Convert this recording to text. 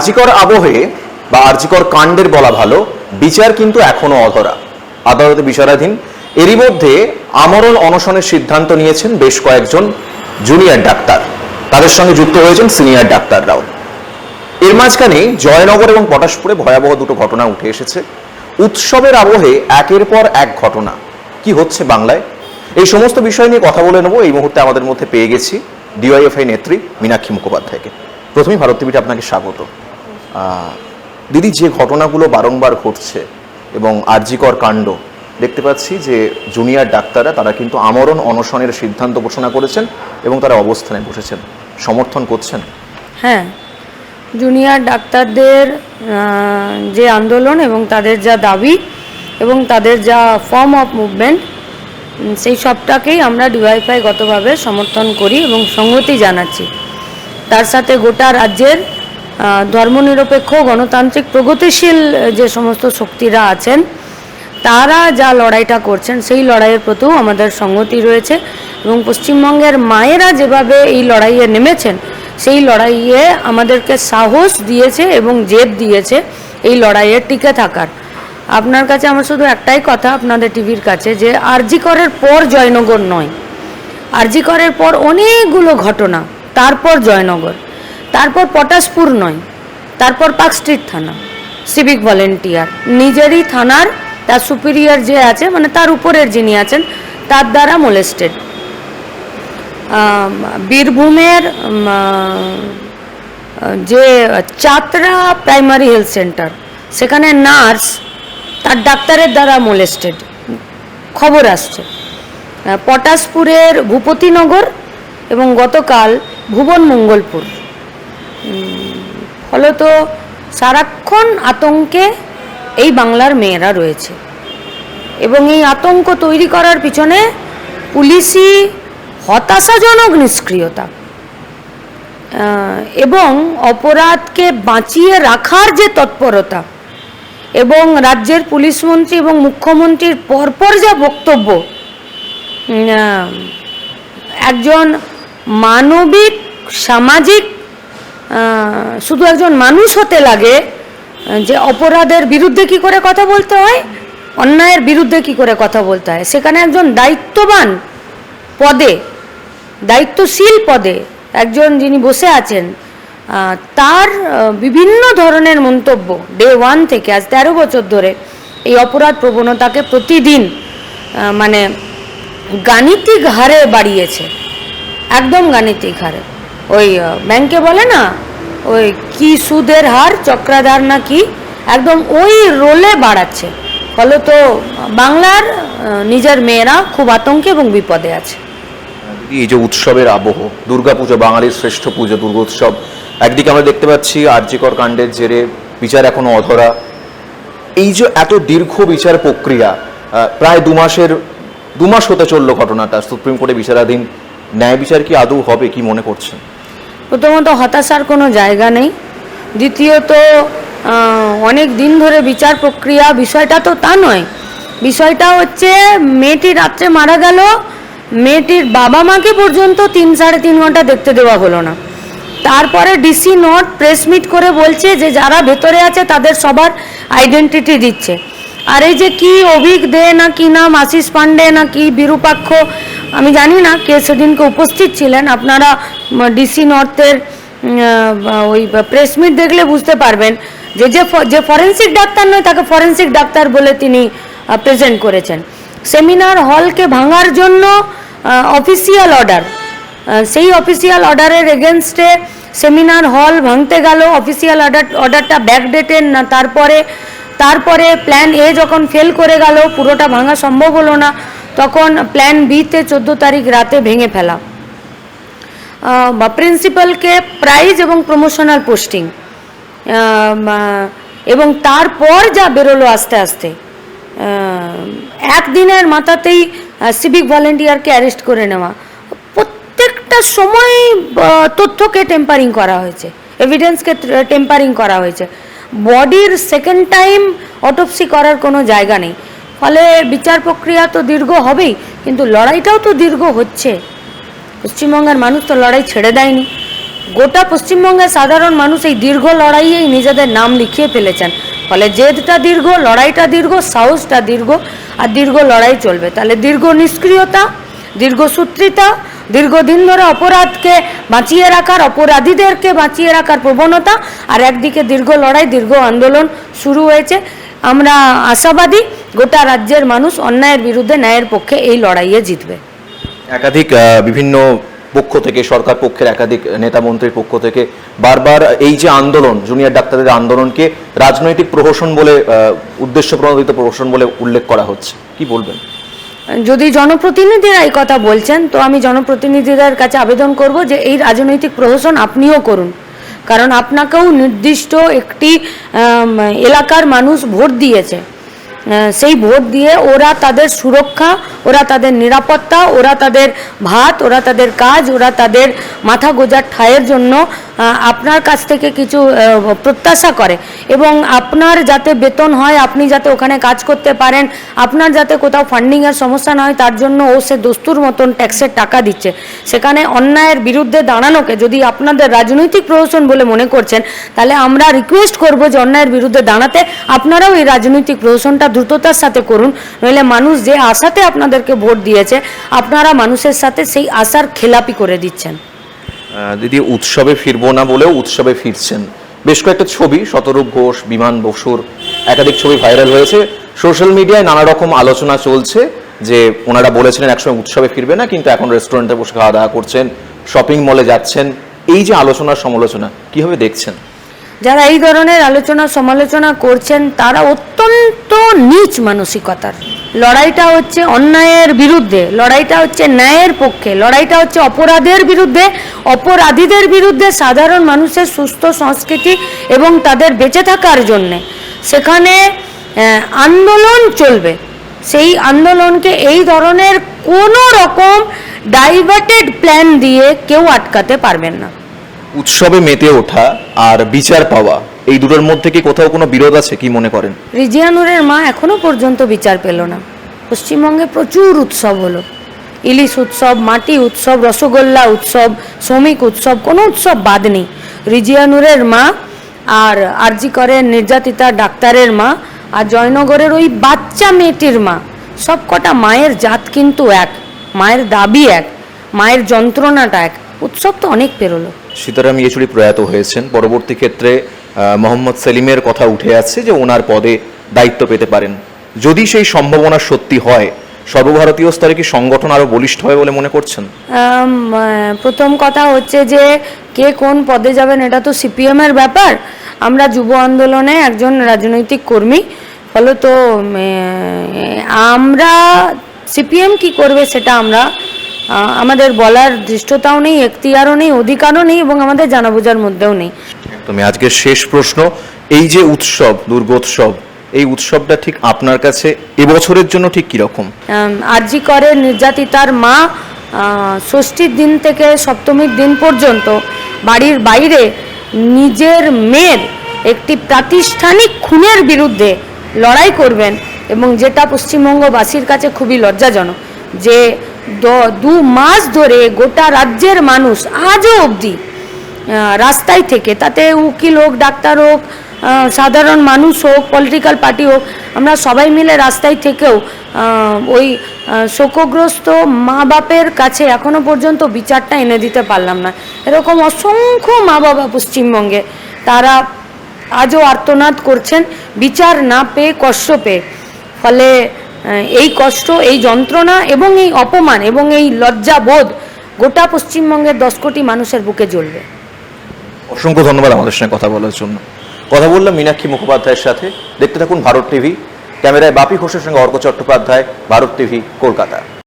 আরজিকর আবহে বা আরজিকর কাণ্ডের বলা ভালো, বিচার কিন্তু এখনও অধরা। আদালতে বিচারাধীন, এরই মধ্যে আমরণ অনশনের সিদ্ধান্ত নিয়েছেন বেশ কয়েকজন জুনিয়র ডাক্তার। তাদের সঙ্গে যুক্ত হয়েছেন সিনিয়র ডাক্তাররাও। এর মাঝখানে জয়নগর এবং পটাশপুরে ভয়াবহ দুটো ঘটনা উঠে এসেছে। উৎসবের আবহে একের পর এক ঘটনা। কি হচ্ছে বাংলায়? এই সমস্ত বিষয় নিয়ে কথা বলে নেব। এই মুহূর্তে আমাদের মধ্যে পেয়ে গেছি ডিওয়াইএফআই নেত্রী মীনাক্ষী মুখোপাধ্যায়কে। প্রথমেই ভারত টিভিতে আপনাকে স্বাগত। দিদি, যে ঘটনাগুলো বারংবার ঘটছে এবং আরজিকর কাণ্ড, দেখতে পাচ্ছি যে জুনিয়র ডাক্তাররা, তারা কিন্তু আমরণ অনশনের সিদ্ধান্ত ঘোষণা করেছেন এবং তারা অবস্থানে বসেছেন। সমর্থন করছেন? হ্যাঁ জুনিয়র ডাক্তারদের যে আন্দোলন এবং তাদের যা দাবি এবং তাদের যা ফর্ম অফ মুভমেন্ট সেই সবটাকেই আমরা ডিওয়াইফাই গতভাবে সমর্থন করি এবং সংহতি জানাচ্ছি। তার সাথে গোটা রাজ্যের ধর্মনিরপেক্ষ, গণতান্ত্রিক, প্রগতিশীল যে সমস্ত শক্তিরা আছেন, তারা যা লড়াইটা করছেন, সেই লড়াইয়ের প্রতিও আমাদের সংগতি রয়েছে। এবং পশ্চিমবঙ্গের মায়েরা যেভাবে এই লড়াইয়ে নেমেছেন, সেই লড়াইয়ে আমাদেরকে সাহস দিয়েছে এবং জেদ দিয়েছে এই লড়াইয়ে টিকে থাকার। আপনার কাছে আমার শুধু একটাই কথা আপনাদের টিভির কাছে, যে আরজি করের পর জয়নগর নয়। আরজি করের পর অনেকগুলো ঘটনা, তারপর জয়নগর। তারপর পটাশপুর নয়, তারপর পার্ক স্ট্রিট থানা সিভিক ভলেন্টিয়ার নিজেরই থানার, তার সুপিরিয়র যে আছে মানে তার উপরের যিনি আছেন, তার দ্বারা মোলেস্টেড বীরভূমের যে চাতরা প্রাইমারি হেলথ সেন্টার সেখানে নার্স তার ডাক্তারের দ্বারা মোলেস্টেড খবর আসছে। পটাশপুরের ভূপতিনগর এবং গতকাল ভুবন মঙ্গলপুর। ফলত সারাক্ষণ আতঙ্কে এই বাংলার মেয়েরা রয়েছে। এবং এই আতঙ্ক তৈরি করার পিছনে পুলিশি হতাশাজনক নিষ্ক্রিয়তা এবং অপরাধকে বাঁচিয়ে রাখার যে তৎপরতা, এবং রাজ্যের পুলিশ মন্ত্রী এবং মুখ্যমন্ত্রীর পরপর যা বক্তব্য একজন মানবিক, সামাজিক শুধু একজন মানুষ হতে লাগে, যে অপরাধের বিরুদ্ধে কি করে কথা বলতে হয়, অন্যায়ের বিরুদ্ধে কি করে কথা বলতে হয়। সেখানে একজন দায়িত্ববান পদে, দায়িত্বশীল পদে একজন যিনি বসে আছেন তার বিভিন্ন ধরনের মন্তব্য ডে ওয়ান থেকে আজ তেরো বছর ধরে এই অপরাধ প্রবণতাকে প্রতিদিন মানে গাণিতিক হারে বাড়িয়েছে। একদম গাণিতিক হারে। ওই ব্যাংকে বলে না? ওই কি সুদের হার, চক্রাধার না কি একদম ওই রোলে বাড়াচ্ছে। ফলত বাংলার নিজের মেয়েরা খুব আতঙ্কে এবং বিপদে আছে। এই যে উৎসবের আবহ, দুর্গাপুজো, বাঙালির শ্রেষ্ঠ পুজো, দুর্গোৎসব, একদিকে আমরা দেখতে পাচ্ছি আর্যিকর কাণ্ডের জেরে বিচার এখনও অধরা। এই যে এত দীর্ঘ বিচার প্রক্রিয়া প্রায় দু মাসের, দু মাস হতে চলল ঘটনাটা। সুপ্রিম কোর্টে বিচারাধীন ন্যায় বিচার কি আদৌ হবে, কি মনে করছেন? প্রথমত হতাশার কোনো জায়গা নেই। দ্বিতীয়ত অনেক দিন ধরে বিচার প্রক্রিয়া, বিষয়টা তো তা নয়। বিষয়টা হচ্ছে, মেয়েটি রাত্রে মারা গেল, মেয়েটির বাবা মাকে পর্যন্ত তিন সাড়ে তিন ঘণ্টা দেখতে দেওয়া হলো না। তারপরে ডিসি নোট প্রেস মিট করে বলছে যে, যারা ভেতরে আছে তাদের সবার আইডেন্টিটি দিচ্ছে। আর এই যে কি অভিক দে না কি নাম আশিস পান্ডে না কি বিরূপাক্ষ আমি জানি না কে সেদিনকে উপস্থিত ছিলেন। আপনারা ডিসি নর্থের ওই প্রেস মিট দেখলে বুঝতে পারবেন যে যে যে ফরেন্সিক ডাক্তার নয়, তাকে ফরেন্সিক ডাক্তার বলে তিনি প্রেজেন্ট করেছেন। সেমিনার হলকে ভাঙার জন্য অফিসিয়াল অর্ডার সেই অফিসিয়াল অর্ডারের এগেনস্টে সেমিনার হল ভাঙতে গেল। অফিসিয়াল অর্ডার অর্ডারটা ব্যাকডেটেড না, তারপরে তারপরে প্ল্যান এ যখন ফেল করে গেল, পুরোটা ভাঙা সম্ভব হলো না। তখন প্ল্যান বিতে চোদ্দ তারিখ রাতে ভেঙে ফেলা। প্রিন্সিপালকে প্রাইজ এবং প্রমোশনাল পোস্টিং এবং তারপর যা বেরোলো আস্তে আস্তে। একদিনের মাথাতেই সিভিক ভলেন্টিয়ারকে অ্যারেস্ট করে নেওয়া। প্রত্যেকটা সময় তথ্যকে টেম্পারিং করা হয়েছে। এভিডেন্সকে টেম্পারিং করা হয়েছে। বডির সেকেন্ড টাইম অটোপসি করার কোনো জায়গা নেই। ফলে বিচার প্রক্রিয়া তো দীর্ঘ হবেই, কিন্তু লড়াইটাও তো দীর্ঘ হচ্ছে। পশ্চিমবঙ্গের মানুষ তো লড়াই ছেড়ে দেয়নি। গোটা পশ্চিমবঙ্গের সাধারণ মানুষ এই দীর্ঘ লড়াইয়েই নিজেদের নাম লিখিয়ে ফেলেছেন। ফলে জেদটা দীর্ঘ, লড়াইটা দীর্ঘ, সাহসটা দীর্ঘ, আর দীর্ঘ লড়াই চলবে। তাহলে দীর্ঘ নিষ্ক্রিয়তা দীর্ঘসূত্রিতা দীর্ঘদিন ধরে অপরাধকে বাঁচিয়ে রাখার, অপরাধীদেরকে বাঁচিয়ে রাখার প্রবণতা, আর একদিকে দীর্ঘ লড়াই, দীর্ঘ আন্দোলন শুরু হয়েছে। আমরা আশাবাদী গোটা রাজ্যের মানুষ অন্যায়ের বিরুদ্ধে ন্যায়ের পক্ষে এই লড়াইয়ে জিতবে। একাধিক বিভিন্ন পক্ষ থেকে সরকার পক্ষের একাধিক নেতা মন্ত্রীর পক্ষ থেকে বারবার এই যে আন্দোলন জুনিয়র ডাক্তারদের আন্দোলনকে রাজনৈতিক প্রহসন বলে উদ্দেশ্য প্রণোদিত প্রহসন বলে উল্লেখ করা হচ্ছে। কি বলবেন? যদি জনপ্রতিনিধিরা এই কথা বলছেন তো আমি জনপ্রতিনিধিদের কাছে আবেদন করব যে এই রাজনৈতিক প্রহসন আপনিও করুন। কারণ আপনাকেও নির্দিষ্ট একটি এলাকার মানুষ ভোট দিয়েছে। সেই ভোট দিয়ে ওরা তাদের সুরক্ষা, ওরা তাদের নিরাপত্তা, ওরা তাদের ভাত, ওরা তাদের কাজ, ওরা তাদের মাথা গোজার ঠাঁইয়ের জন্য আপনার কাছ থেকে কিছু প্রত্যাশা করে। এবং আপনার যাতে বেতন হয়, আপনি যাতে ওখানে কাজ করতে পারেন, আপনার যাতে কোথাও ফান্ডিংয়ের সমস্যা না হয়, তার জন্য ও সে দস্তুর মতন ট্যাক্সের টাকা দিচ্ছে। সেখানে অন্যায়ের বিরুদ্ধে দাঁড়ানোকে যদি আপনাদের রাজনৈতিক প্রহসন বলে মনে করছেন, তাহলে আমরা রিকোয়েস্ট করব যে অন্যায়ের বিরুদ্ধে দাঁড়াতে, আপনারাও এই রাজনৈতিক প্রহসনটা দ্রুততার সাথে করুন। নইলে মানুষ যে আশাতে আপনাদেরকে ভোট দিয়েছে, আপনারা মানুষের সাথে সেই আশার খেলাপি করে দিচ্ছেন। দিদি উৎসবে ফিরবো না বলেও উৎসবে ফিরছেন। বেশ কয়েকটা ছবি, শতরূপ ঘোষ, বিমান বসুর একাধিক ছবি ভাইরাল হয়েছে। সোশ্যাল মিডিয়ায় নানা রকম আলোচনা চলছে যে ওনারা বলেছিলেন একসময় উৎসবে ফিরবে না, কিন্তু এখন রেস্টুরেন্টে বসে খাওয়া দাওয়া করছেন শপিং মলে যাচ্ছেন। এই যে আলোচনার সমালোচনা, কীভাবে দেখছেন? যারা এই ধরনের আলোচনা, সমালোচনা করছেন, তারা অত্যন্ত নীচ মানসিকতার। লড়াইটা হচ্ছে অন্যায়ের বিরুদ্ধে, লড়াইটা হচ্ছে ন্যায়ের পক্ষে, লড়াইটা হচ্ছে অপরাধের বিরুদ্ধে, অপরাধীদের বিরুদ্ধে সাধারণ মানুষের সুস্থ সংস্কৃতি এবং তাদের বেঁচে থাকার জন্যে। সেখানে আন্দোলন চলবে। সেই আন্দোলনকে এই ধরনের কোনো রকম ডাইভার্টেড প্ল্যান দিয়ে কেউ আটকাতে পারবেন না। উৎসবে মেতে ওঠা আর বিচার পাওয়া এই দুটোর মধ্যে কি কোথাও কোনো বিরোধ আছে কি মনে করেন? রিজিয়ানুরের মা এখনও পর্যন্ত বিচার পেল না। পশ্চিমবঙ্গে প্রচুর উৎসব হলো। ইলিশ উৎসব মাটি উৎসব রসগোল্লা উৎসব শ্রমিক উৎসব কোনো উৎসব বাদ নেই। রিজিয়ানুরের মা আর আরজি করের নির্যাতিতা ডাক্তারের মা আর জয়নগরের ওই বাচ্চা মেয়েটির মা সবকটা মায়ের জাত কিন্তু এক মায়ের দাবি এক মায়ের যন্ত্রণাটা এক। উৎসব তো অনেক পেরোলো। সীতারাম ইয়েচুরি প্রয়াত হয়েছেন। পরবর্তী ক্ষেত্রে মোহাম্মদ সেলিমের কথা উঠে আসছে যে ওনার পদে দায়িত্ব পেতে পারেন। যদি সেই সম্ভাবনা সত্যি হয় সর্বভারতীয় স্তরে কি সংগঠন আরও বলিষ্ঠ হবে বলে মনে করছেন? প্রথম কথা হচ্ছে যে কে কোন পদে যাবেন এটা তো সিপিএমের ব্যাপার। আমরা যুব আন্দোলনে একজন রাজনৈতিক কর্মী উম, আহ, আমরা সিপিএম কি করবে সেটা আমরা আমাদের বলার দৃষ্টতাও নেই এখতিয়ারও নেই অধিকারও নেই এবং আমাদের জানা বোঝার মধ্যেও নেই। একদমই আজকের শেষ প্রশ্ন, এই যে উৎসব দুর্গোৎসব এই উৎসবটা ঠিক আপনার কাছে এবছরের জন্য ঠিক কীরকম? আরজি করে নির্যাতিতার মা ষষ্ঠীর দিন থেকে সপ্তমীর দিন পর্যন্ত বাড়ির বাইরে নিজের মেয়ের একটি প্রাতিষ্ঠানিক খুনের বিরুদ্ধে লড়াই করবেন এবং যেটা পশ্চিমবঙ্গবাসীর কাছে খুবই লজ্জাজনক, যে দ- মাস ধরে গোটা রাজ্যের মানুষ আজও অবধি রাস্তায় থেকে। তাতে উকিল হোক, ডাক্তার হোক সাধারণ মানুষ হোক পলিটিক্যাল পার্টি হোক, আমরা সবাই মিলে রাস্তায় থেকেও ওই শোকগ্রস্ত মা বাপের কাছে এখনও পর্যন্ত বিচারটা এনে দিতে পারলাম না। এরকম অসংখ্য মা বাবা পশ্চিমবঙ্গে, তারা আজও আর্তনাদ করছেন, বিচার না পেয়ে কষ্ট পেয়ে। ফলে এই কষ্ট, এই যন্ত্রণা এবং এই অপমান এবং এই লজ্জাবোধ গোটা পশ্চিমবঙ্গের দশ কোটি মানুষের বুকে জ্বলবে। অসংখ্য ধন্যবাদ আমাদের সঙ্গে কথা বলার জন্য। কথা বললাম মীনাক্ষী মুখোপাধ্যায়ের সাথে। দেখতে থাকুন ভারত টিভি। ক্যামেরায় বাপি ঘোষের সঙ্গে অর্ক চট্টোপাধ্যায়, ভারত টিভি, কলকাতা।